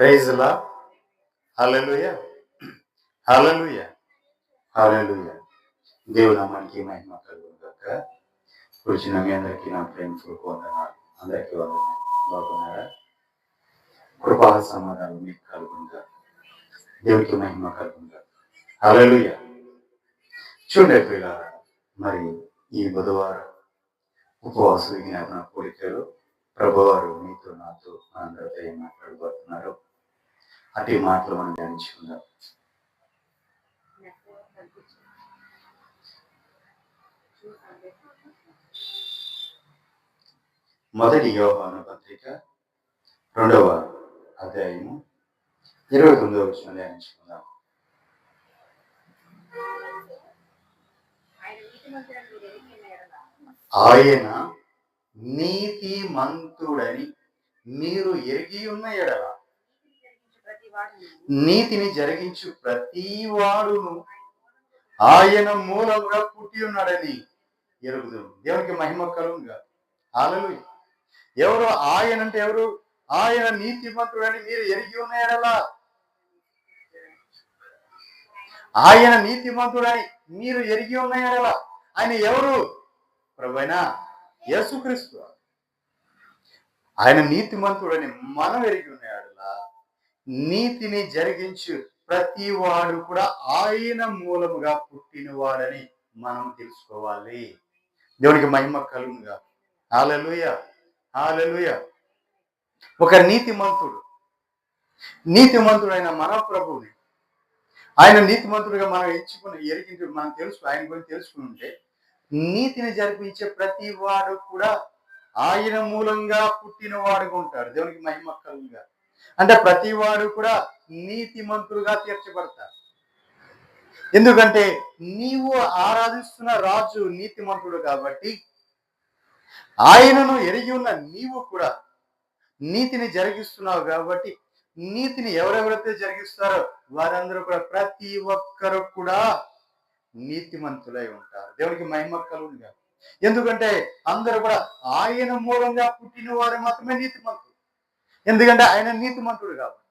ప్రైజ్లా హల్లెలూయ హల్లెలూయ హల్లెలూయ దేవుడు నామానికి మహిమ కలుగును గాక. కూర్చున్న మీ అందరికీ నా ప్రేమపూర్వక వందనాలు. అందరికీ వందనాలు. బాగున్నారా? కృపా సమాధానం మీకు కలుగును దేవుడికి మహిమ కలుగును గాక. చూడండి పిల్లారా మరి ఈ బుధవారం ఉపవాస విజ్ఞాపన కోరికలు ప్రభువారు మీతో నాతో అందరితో మాట్లాడబోతున్నారు? అటు మాటలు మనం ధ్యానించుకుందాం. మొదటి యోహాను పత్రిక రెండవ అధ్యాయము ఇరవై తొమ్మిదవ వచ్చిన ధ్యానించుకుందాం. ఆయన నీతి మంతుడని మీరు ఎరిగి ఉన్న ఎడలా నీతిని జరిగించు. ప్రతి వాడును ఆయన మూలంగా పుట్టి ఉన్నాడని ఎరుగుదు దేవునికి మహిమ కలుగుగా ఆలలు ఎవరు ఆయన అంటే ఎవరు? ఆయన నీతిమంతుడని మీరు ఎరిగి ఉన్న ఎడల ఆయన నీతిమంతుడని మీరు ఎరిగి ఉన్న ఎడల ఆయన ఎవరు? ప్రభైనా యేసుక్రీస్తు. ఆయన నీతిమంతుడని మనం ఎరిగి ఉన్నాడు నీతిని జరిగించు. ప్రతి వాడు కూడా ఆయన మూలముగా పుట్టినవాడని మనం తెలుసుకోవాలి. దేవునికి మహిమ కలుగుగా ఆలలుయ ఆలలుయ ఒక నీతిమంతుడు. నీతిమంతుడైన మన ప్రభువుని. ఆయన నీతిమంతుడిగా మనం ఎంచుకుని ఎరిగించి మనం తెలుసు ఆయన గురించి తెలుసుకుని ఉంటే నీతిని జరిపించే ప్రతి వాడు కూడా ఆయన మూలంగా పుట్టిన వాడుగా ఉంటాడు. దేవునికి మహిమ కలుగుగా అంటే ప్రతి వాడు కూడా నీతిమంతుడుగా తీర్చబడతారు. ఎందుకంటే నీవు ఆరాధిస్తున్న రాజు నీతిమంతుడు కాబట్టి ఆయనను ఎరిగి ఉన్న నీవు కూడా నీతిని జరిగిస్తున్నావు కాబట్టి నీతిని ఎవరెవరైతే జరిగిస్తారో వారందరూ కూడా ప్రతి ఒక్కరు కూడా నీతిమంతులై ఉంటారు. దేవునికి మహిమ కలుగుగా ఎందుకంటే అందరూ కూడా ఆయన మూలంగా పుట్టిన వారు మాత్రమే నీతిమంతులు. ఎందుకంటే ఆయన నీతిమంతుడు కాబట్టి.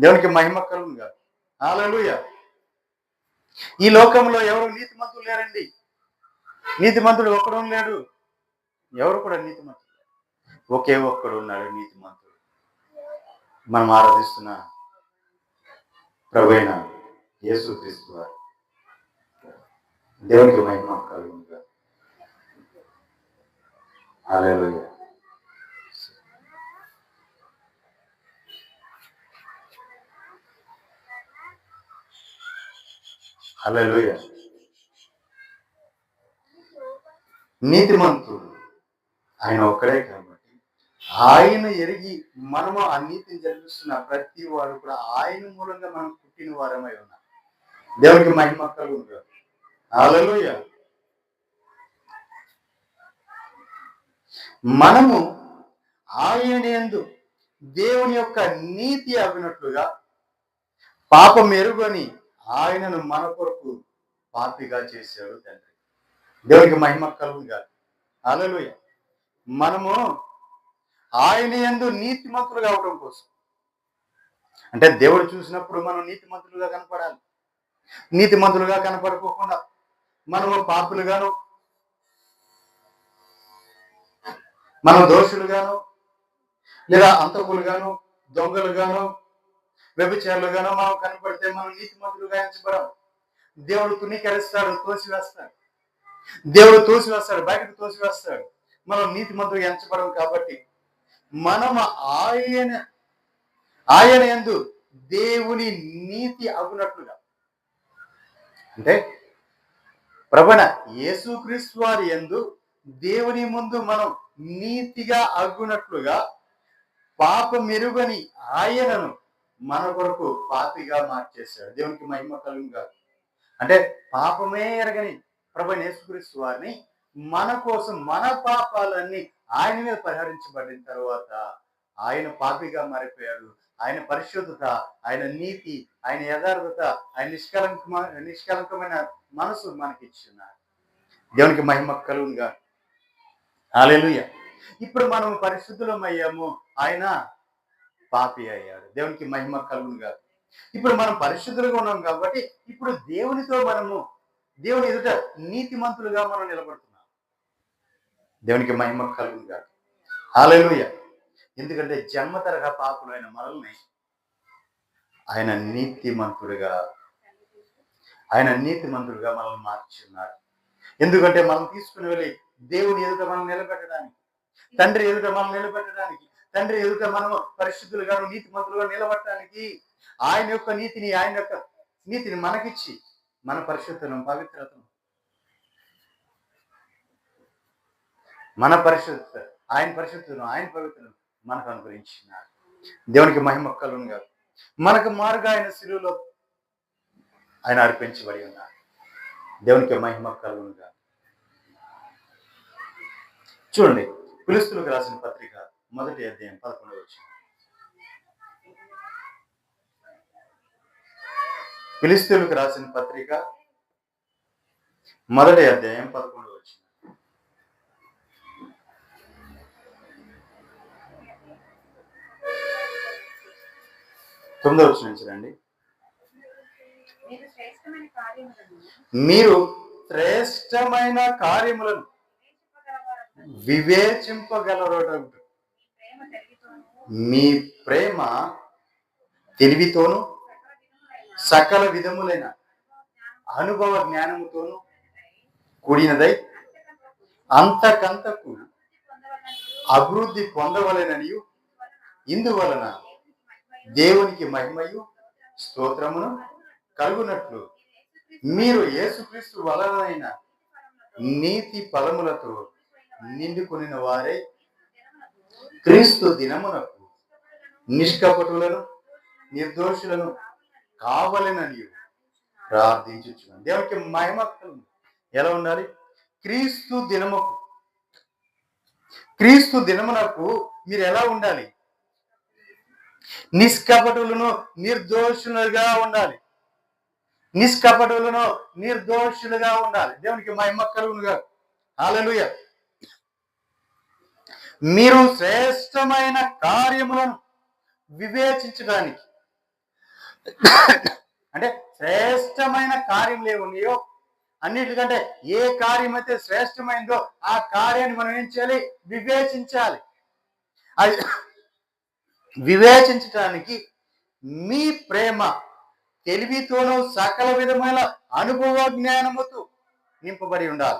దేవునికి మహిమ కలుగుగా హాలలుయ ఈ లోకంలో ఎవరు నీతిమంతులు లేరండి? నీతిమంతుడు ఒక్కడు లేడు. ఎవరు కూడా నీతిమంతుడు ఒకే ఒక్కడు ఉన్నాడు నీతిమంతుడు. మనం ఆరాధిస్తున్న ప్రభైన యేసు క్రీస్తు వారు. దేవునికి మహిమ కలుగుగా అలా హల్లెలూయా. నీతిమంతుడు. ఆయన ఒక్కడే కాబట్టి ఆయన ఎరిగి మనము ఆ నీతిని జరిపిస్తున్న ప్రతి వాడు కూడా ఆయన మూలంగా మనం పుట్టిన వారమై ఉన్నాం. దేవునికి మహిమ కలుగుగా అలలోయ మనము ఆయన ఎందు దేవుని యొక్క నీతి అవినట్లుగా పాపం ఎరుగని ఆయనను మన కొరకు పాపిగా చేశాడు తండ్రి. దేవునికి మహిమ కలుగుగా అలలుయ మనము ఆయన ఎందు నీతిమంతులు కావడం కోసం. అంటే దేవుడు చూసినప్పుడు మనం నీతిమంతులుగా కనపడాలి. నీతిమంతులుగా కనపడకోకుండా మనము పాపులుగాను మనం దోషులుగాను లేదా అంతకులుగాను దొంగలుగాను వ్యభిచారులుగానో మనం కనపడితే మనం నీతి నీతిమంతులుగా ఎంచబడం దేవుడు తునీకరిస్తాడు తోసివేస్తాడు. దేవుడు తోసివేస్తాడు బయటకు తోసివేస్తాడు. మనం నీతి నీతిమంతులుగా ఎంచబడం కాబట్టి మనం ఆయన ఆయన ఎందు దేవుని నీతి అగునట్లుగా. అంటే ప్రభణ యేసుక్రీస్తు వారి ఎందు దేవుని ముందు మనం నీతిగా అగ్గునట్లుగా పాప మెరుగని ఆయనను మన కొరకు పాపిగా మార్చేశాడు. దేవునికి మహిమ కలుగుగా అంటే పాపమే ఎరగని ప్రభు యేసుక్రీస్తు వారిని మన కోసం మన పాపాలన్నీ ఆయన మీద పరిహరించబడిన తర్వాత ఆయన పాపిగా మారిపోయాడు. ఆయన పరిశుద్ధత ఆయన నీతి ఆయన యథార్థత ఆయన నిష్కలంక నిష్కలంకమైన మనసు మనకి ఇచ్చున్నారు దేవునికి మహిమ కలుగుగా ఇప్పుడు మనం పరిశుద్ధులం అయ్యాము ఆయన పాపి అయ్యాడు దేవునికి మహిమ కలుగును కాదు ఇప్పుడు మనం పరిశుద్ధులుగా ఉన్నాం కాబట్టి ఇప్పుడు దేవునితో మనము దేవుని ఎదుట నీతిమంతులుగా మనం నిలబడుతున్నాం. దేవునికి మహిమ కలుగును కాదు ఆలయ ఎందుకంటే జన్మ తరహా పాపులైన మనల్ని ఆయన నీతిమంతుడిగా ఆయన నీతిమంతుడిగా మనల్ని మార్చున్నారు ఎందుకంటే మనం తీసుకుని వెళ్ళి దేవుని ఎదుట మనం నిలబెట్టడానికి తండ్రి ఎదుట మనం నిలబెట్టడానికి తండ్రి ఎదుట మనం నీతి మంత్రులుగా నిలబడటానికి ఆయన యొక్క నీతిని ఆయన యొక్క నీతిని మనకిచ్చి మన పరిశుద్ధను పవిత్రతను. మన పరిశుద్ధ ఆయన పరిశుద్ధను ఆయన పవిత్రను మనకు అనుగ్రహించినారు దేవునికి మహిమ కలును గారు మనకు మారుగా ఆయన శిలువలో ఆయన అర్పించబడి ఉన్నారు దేవునికి మహిమ కలును గారు చూడండి పిలుస్తులకు రాసిన పత్రిక మొదటి అధ్యాయం పదకొండవ వచ్చిన ఫిలిస్తీన్లకు రాసిన పత్రిక మొదటి అధ్యాయం పదకొండవ వచ్చిన తొమ్మిదవ వచ్చిన నుంచి రండి మీరు శ్రేష్టమైన కార్యములను వివేచింపగలరు మీ ప్రేమ తెలివితోను సకల విధములైన అనుభవ జ్ఞానముతోనూ కూడినదై, అంతకంతకు అభివృద్ధి పొందవలననియు, ఇందువలన దేవునికి మహిమయు, స్తోత్రమును కలుగునట్లు మీరు యేసుక్రీస్తు వలనైన నీతి ఫలములతో నిండుకుని వారే క్రీస్తు దినమునకు నిష్కపటులను నిర్దోషులను కావలెనని ప్రార్థించున్నాను దేవునికి మహిమ ఎలా ఉండాలి? క్రీస్తు దినముకు క్రీస్తు దినమునకు మీరు ఎలా ఉండాలి? నిష్కపటులను నిర్దోషులుగా ఉండాలి. నిష్కపటులను నిర్దోషులుగా ఉండాలి. దేవునికి మహిమ కలుగునుగా మీరు శ్రేష్టమైన కార్యములను వివేచించడానికి. అంటే శ్రేష్టమైన కార్యం లేవున్నాయో అన్నిటికంటే ఏ కార్యం అయితే శ్రేష్టమైందో ఆ కార్యాన్ని మనం ఏం చేయాలి? వివేచించాలి. అది వివేచించటానికి మీ ప్రేమ తెలివితోనూ సకల విధమైన అనుభవ జ్ఞానముతో నింపబడి ఉండాలి.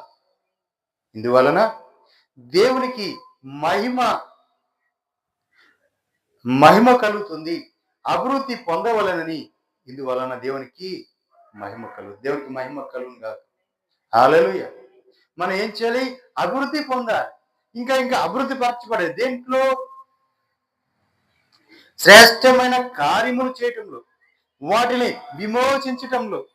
ఇందువలన దేవునికి మహిమ మహిమ కలుగుతుంది. అభివృద్ధి పొందవలనని ఇందువలన దేవునికి మహిమ కలుగు దేవునికి మహిమ కలుగు కాదు హాలలుయ మనం ఏం చేయాలి? అభివృద్ధి పొందాలి. ఇంకా ఇంకా అభివృద్ధి పరచబడే దేంట్లో? శ్రేష్టమైన కార్యములు చేయటంలో వాటిని విమోచించటంలో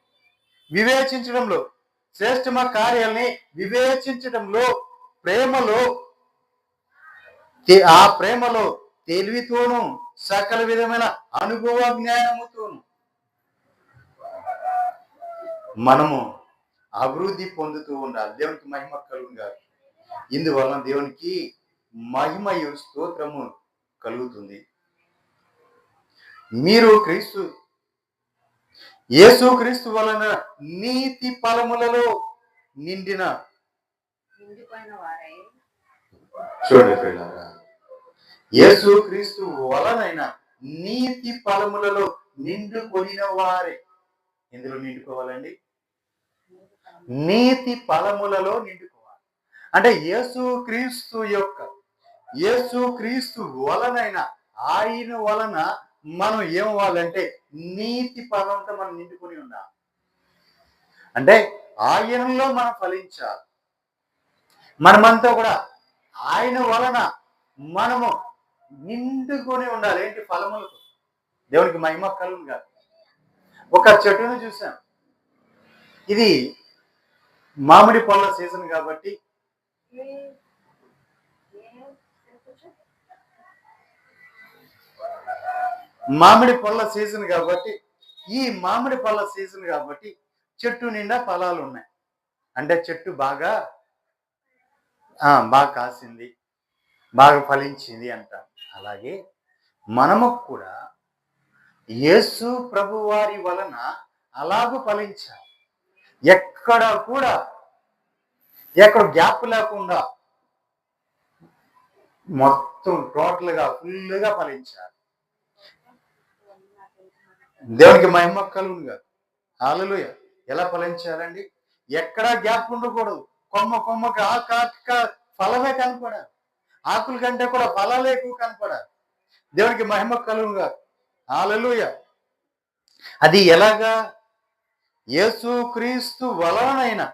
వివేచించడంలో శ్రేష్టమ కార్యాలని వివేచించటంలో ప్రేమలో ఆ ప్రేమలో తెలివితోనూ సకల విధమైన అనుభవ జ్ఞానముతోను మనము అభివృద్ధి పొందుతూ ఉండాలి. దేవునికి మహిమ కలుగుగారు ఇందువలన దేవునికి మహిమయు స్తోత్రము కలుగుతుంది. మీరు క్రీస్తు యేసు క్రీస్తు వలన నీతి ఫలములలో నిండిన చూడండి యేసు క్రీస్తు వలనైన నీతి ఫలములలో నిండుకొనిన వారే. ఎందులో నిండుకోవాలండి? నీతి ఫలములలో నిండుకోవాలి. అంటే యేసు క్రీస్తు యొక్క యేసు క్రీస్తు వలనైన ఆయన వలన మనం ఏమవ్వాలంటే నీతి ఫలంతో మనం నిండుకొని ఉండాలి. అంటే ఆయనలో మనం ఫలించాలి. మనమంతా కూడా ఆయన వలన మనము నిండుకొని ఉండాలి. ఏంటి ఫలములతో దేవునికి మహిమ కలుగు కాదు ఒక చెట్టును చూసాం ఇది మామిడి పళ్ళ సీజన్ కాబట్టి మామిడి పళ్ళ సీజన్ కాబట్టి ఈ మామిడి పళ్ళ సీజన్ కాబట్టి చెట్టు నిండా ఫలాలు ఉన్నాయి. అంటే చెట్టు బాగా బాగా కాసింది బాగా ఫలించింది అంట అలాగే మనము కూడా యేసు ప్రభు వారి వలన అలాగూ ఫలించాలి. ఎక్కడ కూడా ఎక్కడ గ్యాప్ లేకుండా మొత్తం టోటల్గా ఫుల్గా ఫలించాలి. దేవునికి మహిమ కలుగునుగా హాలలు ఎలా ఫలించాలండి? ఎక్కడా గ్యాప్ ఉండకూడదు. కొమ్మ కొమ్మకి ఆకు ఆక ఫలమే కనపడాలి. ఆకుల కంటే కూడా ఫలాలు ఎక్కువ కనపడాలి. దేవునికి మహిమ కలుగుగా. హాలలుయ అది ఎలాగా? యేసు క్రీస్తు వలనైన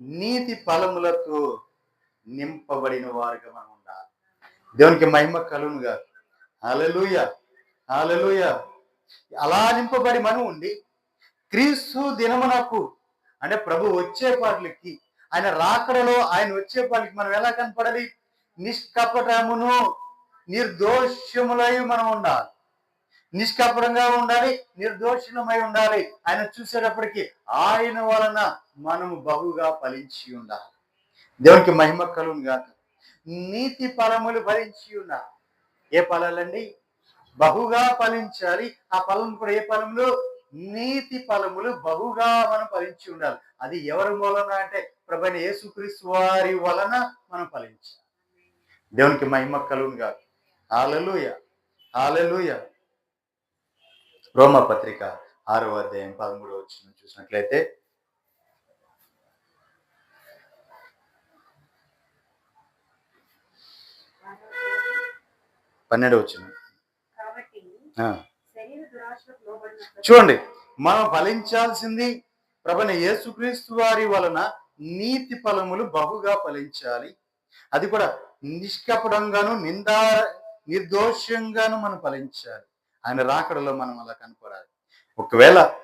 నీతి ఫలములతో నింపబడిన వారుగా మనం ఉండాలి. దేవునికి మహిమ కలుగుగా. హాలలుయ హాలలుయ అలా నింపబడి మనం ఉండి క్రీస్తు దినమునకు అంటే ప్రభు వచ్చేపాట్లకి ఆయన రాకడలో ఆయన వచ్చేపాటికి మనం ఎలా కనపడాలి? నిష్కపటమును నిర్దోషములై మనం ఉండాలి. నిష్కపటంగా ఉండాలి నిర్దోషమై ఉండాలి. ఆయన చూసేటప్పటికి ఆయన వలన మనము బహుగా ఫలించి ఉండాలి. దేవునికి మహిమ కలుగును గాక. నీతి ఫలములు ఫలించి ఉండాలి. ఏ ఫలాలండి? బహుగా ఫలించాలి. ఆ ఫలం కూడా ఏ ఫలములు నీతి ఫలములు బహుగా మనం ఫలించి ఉండాలి. అది ఎవరి మూలన అంటే ప్రభైన యేసుక్రీస్తు వారి వలన మనం ఫలించాలి. దేవునికి మహిమ కలుగును గాక హాలలుయ హాలలుయ రోమ పత్రిక ఆరో అధ్యాయం పదమూడవ వచ్చిన చూసినట్లయితే పన్నెండు వచ్చిన. చూడండి మనం ఫలించాల్సింది ప్రభన యేసుక్రీస్తు వారి వలన నీతి ఫలములు బహుగా ఫలించాలి. అది కూడా నిష్కపడంగాను నిందా నిర్దోషంగాను మనం ఫలించాలి. ఆయన రాకడలో మనం అలా కనపడాలి ఒకవేళ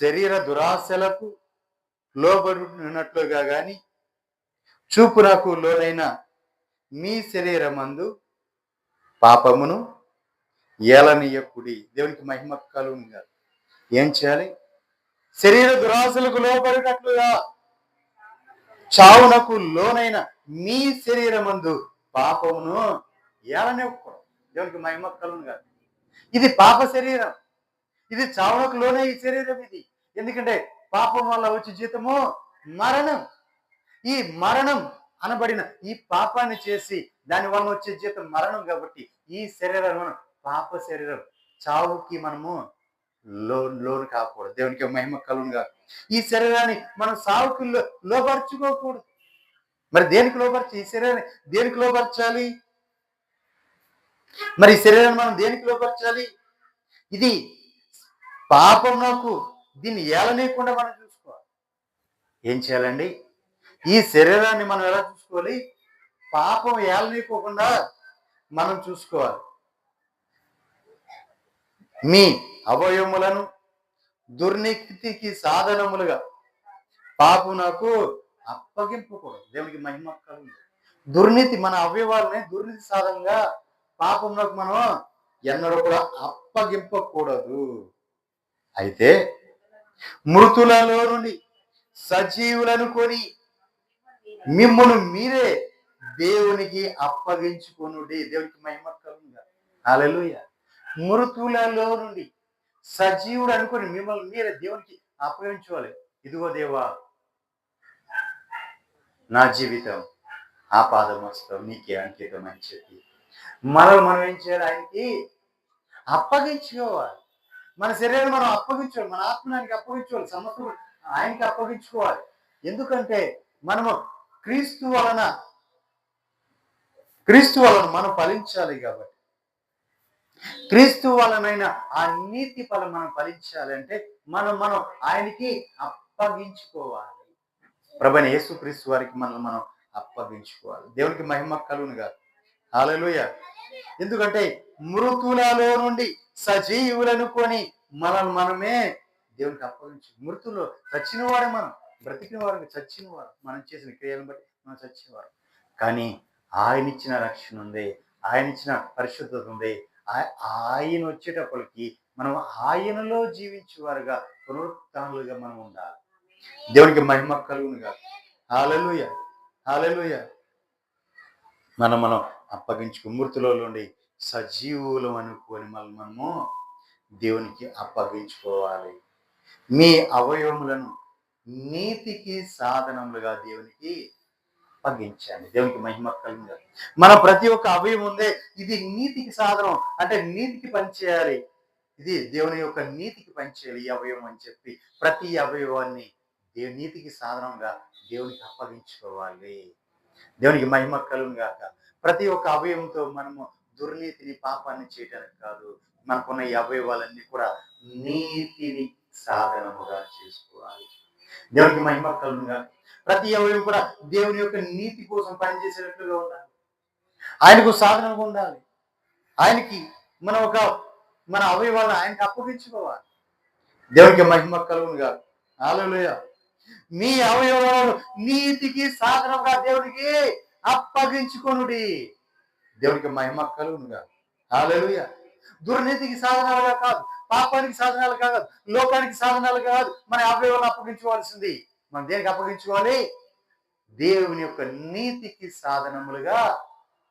శరీర దురాశలకు లోబడినట్లుగా కానీ చూపునకు లోనైన మీ శరీరమందు పాపమును ఏలనీయకుడి. దేవునికి మహిమ కలుగును ఏం చేయాలి? శరీర దురాశలకు లోపడినట్లుగా చావునకు లోనైన మీ శరీరమందు పాపమును ఏలనివ్వకూడదు. దేవునికి మహిమ కలుగును కాదు ఇది పాప శరీరం. ఇది చావునకు లోనే ఈ శరీరం ఇది. ఎందుకంటే పాపం వల్ల వచ్చే జీతము మరణం. ఈ మరణం అనబడిన ఈ పాపాన్ని చేసి దాని వలన వచ్చే జీతం మరణం కాబట్టి ఈ శరీరం మనం పాప శరీరం చావుకి మనము లోను కాకూడదు. దేవునికి మహిమ కలుగునుగా ఈ శరీరాన్ని మనం సావుకి లోపరుచుకోకూడదు మరి దేనికి లోపరిచి ఈ శరీరాన్ని దేనికి లోపరచాలి మరి ఈ శరీరాన్ని మనం దేనికి లోపరచాలి ఇది పాపం నాకు దీన్ని ఏలనీయకుండా మనం చూసుకోవాలి. ఏం చేయాలండి? ఈ శరీరాన్ని మనం ఎలా చూసుకోవాలి? పాపం ఏలనీయకోకుండా మనం చూసుకోవాలి. మీ అవయములను దుర్నీతికి సాధనములుగా పాపునకు అప్పగింపకూడదు. దేవునికి మహిమ కలుగు దుర్నీతి మన అవయవాలని దుర్నీతి సాధనంగా పాపంలోకి మనం ఎన్నడూ కూడా అప్పగింపకూడదు. అయితే మృతులలో నుండి సజీవులను కొని మిమ్మల్ని మీరే దేవునికి అప్పగించుకొనుడి. దేవునికి మహిమ కలుగుగా హల్లెలూయా. మృతులలో నుండి సజీవుడు అనుకొని మిమ్మల్ని మీరే దేవునికి అప్పగించుకోవాలి. ఇదిగో దేవా నా జీవితం ఆ పాదమస్తం నీకే అంకితం అని చెప్పి. మనం మనం ఏం చేయాలి ఆయనకి? అప్పగించుకోవాలి. మన శరీరం మనం అప్పగించుకోవాలి. మన ఆత్మానికి అప్పగించుకోవాలి. సమస్తం ఆయనకి అప్పగించుకోవాలి. ఎందుకంటే మనము క్రీస్తు వలన క్రీస్తు వలన మనం ఫలించాలి కాబట్టి. క్రీస్తు వలనైన ఆ నీతి ఫలం మనం ఫలించాలంటే మనం మనం ఆయనకి అప్పగించుకోవాలి. ప్రభని యేసుక్రీస్తు వారికి మనం మనం అప్పగించుకోవాలి. దేవునికి మహిమ కలుగును కాదు హాలలుయ ఎందుకంటే మృతులలో నుండి సజీవులను కొని మనల్ని మనమే దేవునికి అప్పగించు మృతులు చచ్చినవాడే మనం బ్రతికిన వారికి చచ్చినవారు. మనం చేసిన క్రియలను బట్టి మనం చచ్చినవారు కానీ ఆయన ఇచ్చిన రక్షణ ఉంది ఆయన ఇచ్చిన పరిశుద్ధత ఉంది ఆయన వచ్చేటప్పటికి మనం ఆయనలో జీవించేవారుగా పునరుత్నులుగా మనం ఉండాలి. దేవునికి మహిమ కలుగునుగా హాలలుయ హాలలుయ. మనం మనం అప్పగించుకు మృతులలోండి నుండి సజీవులం అనుకొని మళ్ళీ మనము దేవునికి అప్పగించుకోవాలి. మీ అవయవములను నీతికి సాధనములుగా దేవునికి అప్పగించండి. దేవునికి మహిమ కలిగింది మన ప్రతి ఒక్క అవయవం ఉందే ఇది నీతికి సాధనం అంటే నీతికి పనిచేయాలి. ఇది దేవుని యొక్క నీతికి పనిచేయాలి ఈ అవయవం అని చెప్పి ప్రతి అవయవాన్ని దేవు నీతికి సాధనంగా దేవునికి అప్పగించుకోవాలి. దేవునికి మహిమ కలుగును గాక. ప్రతి ఒక్క అవయవంతో మనము దుర్నీతిని పాపాన్ని చేయడానికి కాదు. మనకున్న ఈ అవయవాలన్నీ కూడా నీతిని సాధనముగా చేసుకోవాలి. దేవునికి మహిమ కలుగును గాక. ప్రతి అవయవం కూడా దేవుని యొక్క నీతి కోసం పనిచేసేటట్లుగా ఉండాలి. ఆయనకు సాధనంగా ఉండాలి. ఆయనకి మనం ఒక మన అవయవాలను ఆయనకి అప్పగించుకోవాలి. దేవునికి మహిమ కలుగును గాక. హల్లెలూయా. మీ అవయవాలను నీతికి సాధనంగా దేవునికి అప్పగించుకొనుడి. దేవునికి మహిమ కలుగునుగా. హాలూయ దుర్నీతికి సాధనాలుగా కాదు పాపానికి సాధనాలు కాదు లోకానికి సాధనాలు కాదు మన అవయవాలను అప్పగించుకోవాల్సింది. మనం దేనికి అప్పగించుకోవాలి? దేవుని యొక్క నీతికి సాధనములుగా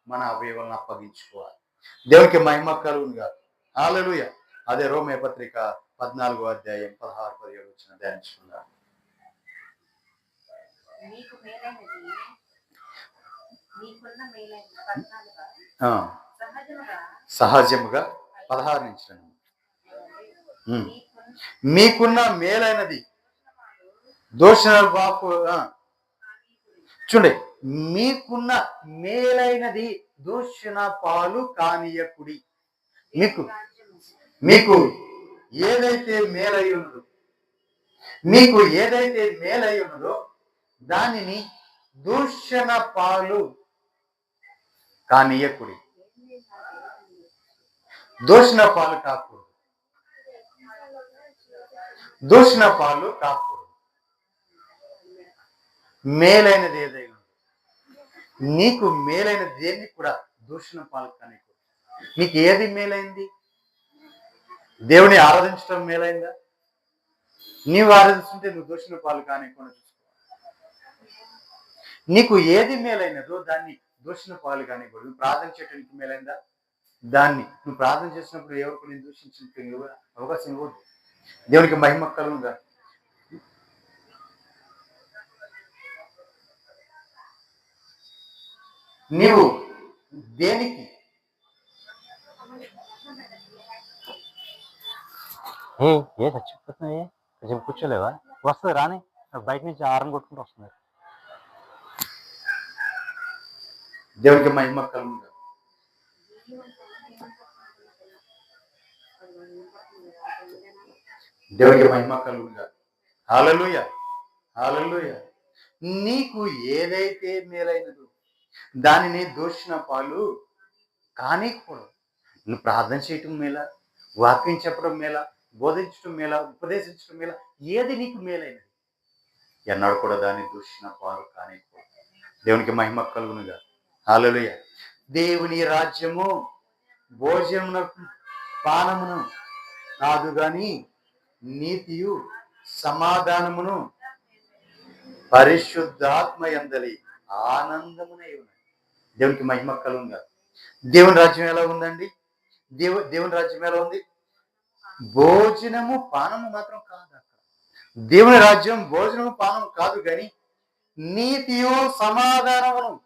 మన అవయవాలను అప్పగించుకోవాలి. దేవునికి మహిమ కలుగునుగా. హాలూయ అదే రోమే పత్రిక పద్నాలుగో అధ్యాయం పదహారు పదిహేడు వచ్చిన ధ్యానించుకున్నాను మీకు మేలైనది. మీకున్న మేలైన పద్నాలుగా? ఆ, సహజముగా? సహజముగా పదహారు నుంచి. మీకున్న మేలైనది. దోషణ బాపు ఆ, చూడండి మీకున్న మేలైనది దూషణ పాలు కానీయకుడి. మీకు మీకు ఏదైతే మేలై ఉన్నదో మీకు ఏదైతే మేలై ఉన్నదో దానిని దూషణ పాలు కానీయకుడి దూషణ పాలు కాకూడదు. దూషణ పాలు కాకూడదు. మేలైనది ఏదైనా నీకు మేలైన దేన్ని కూడా దూషణ పాలు కానీయకూడదు. నీకు ఏది మేలైంది? దేవుని ఆరాధించడం మేలైందా? నీవు ఆరాధిస్తుంటే నువ్వు దూషణ పాలు కానికుండా నీకు ఏది మేలైనదో దాన్ని దూషణ పాలు కానికూడదు నువ్వు ప్రార్థన చేయడానికి మేలైందా? దాన్ని. నువ్వు ప్రార్థన చేసినప్పుడు ఎవరికి నేను దూషించిన అవకాశం ఇవ్వద్దు. దేవునికి మహిమ కలుగుగా నీవు దేనికి? ఏ ఏదో చచ్చిపోతున్నాయి కొంచెం కూర్చోలేవా? వస్తుంది రాని. బయట నుంచి ఆరం కొట్టుకుంటూ వస్తున్నారు దేవునికి మహిమ కలుగుగా దేవునికి మహిమ కలుగుగా హాలలుయ హాలలుయ నీకు ఏదైతే మేలైనదో దానిని దూషణ పాలు కానీకూడదు. నువ్వు ప్రార్థన చేయటం మేలా వాక్యం చెప్పడం మేలా బోధించడం మేలా ఉపదేశించడం మేలా ఏది నీకు మేలైనది. ఎన్నాడు కూడా దాన్ని దూషణ పాలు కానీకూడదు. దేవునికి మహిమ కలుగునుగా. హాలలుయ. దేవుని రాజ్యము భోజనమునకు పానమును కాదు గాని నీతియు సమాధానమును పరిశుద్ధాత్మ ఎందలి ఆనందమునై ఉన్నాయి దేవునికి మహిమ కలుగుగా దేవుని రాజ్యం ఎలా ఉందండి? దేవు దేవుని రాజ్యం ఎలా ఉంది? భోజనము పానము మాత్రం కాదు అక్కడ. దేవుని రాజ్యం భోజనము పానము కాదు కానీ నీతియు సమాధానమును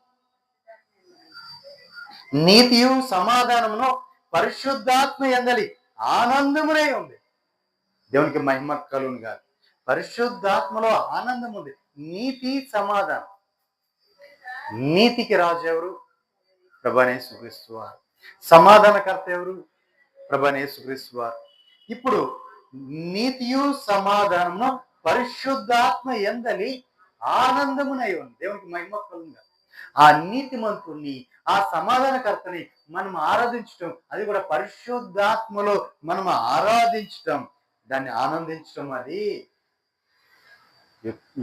నీతియు సమాధానమును పరిశుద్ధాత్మ ఎందలి ఆనందమునే ఉంది. దేవునికి మహిమ కలుగును కాదు పరిశుద్ధాత్మలో ఆనందం ఉంది. నీతి సమాధానం. నీతికి రాజు ఎవరు? ప్రభానే సుక్రీస్తువారు సమాధానకర్త ఎవరు? ప్రభానే సుక్రీస్తువారు ఇప్పుడు నీతియు సమాధానమును పరిశుద్ధాత్మ ఎందలి ఆనందమునై ఉంది. దేవునికి మహిమ కలుగును ఆ నీతిమంతుణ్ణి ఆ సమాధానకర్తని మనం ఆరాధించటం అది కూడా పరిశుద్ధాత్మలో మనం ఆరాధించటం దాన్ని ఆనందించటం అది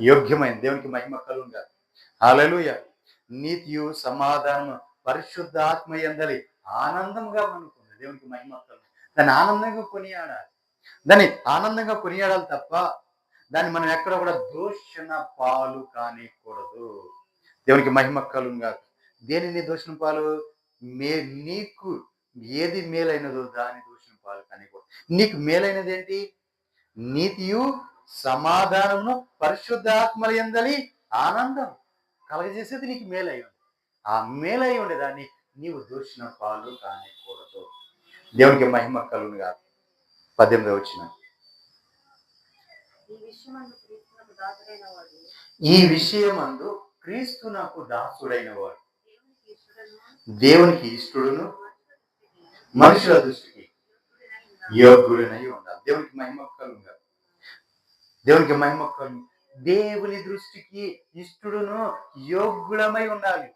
యోగ్యమైన దేవునికి మహిమ కలుగా అలలుయ నీతియు సమాధానము పరిశుద్ధాత్మ ఎందలి ఆనందంగా మనకుంది దేవునికి మహిమ కలుగు దాన్ని ఆనందంగా కొనియాడాలి. దాన్ని ఆనందంగా కొనియాడాలి తప్ప దాన్ని మనం ఎక్కడ కూడా దూషణ పాలు కానికూడదు. దేవునికి మహిమ కలుగుగా దేనిని దూషణ పాలు? మే నీకు ఏది మేలైనదో దాని దూషణ పాలు కనికూడదు నీకు మేలైనది ఏంటి నీతియు సమాధానమును పరిశుద్ధాత్మల ఎందలి ఆనందం కలగజేసేది నీకు మేలై ఉంది ఆ మేలై ఉండేదాన్ని నీవు దూషణ పాలు కానికూడదు దేవునికి మహిమ కలుగును కాదు పద్దెనిమిది వచ్చిన ఈ విషయమందు క్రీస్తునకు క్రీస్తు నాకు దాసుడైన వాడు దేవునికి ఇష్టడును మనుషుల దృష్టికి యోగ్యుడనై ఉండాలి. దేవునికి మహిమ కలుగును దేవునికి మహిమ కలుగు దేవుని దృష్టికి ఇష్టడును యోగ్యుడమై ఉండాలి.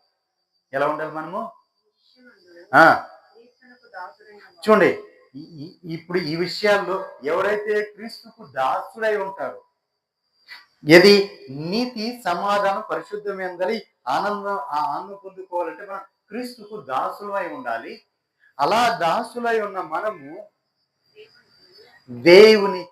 ఎలా ఉండాలి మనము? చూడండి ఇప్పుడు ఈ విషయాల్లో ఎవరైతే క్రీస్తుకు దాసుడై ఉంటారో ఇది నీతి సమాధానం పరిశుద్ధమైందని ఆనందం ఆ ఆనందం పొందుకోవాలంటే మనం క్రీస్తుకు దాసులమై ఉండాలి. అలా దాసులై ఉన్న మనము దేవునికి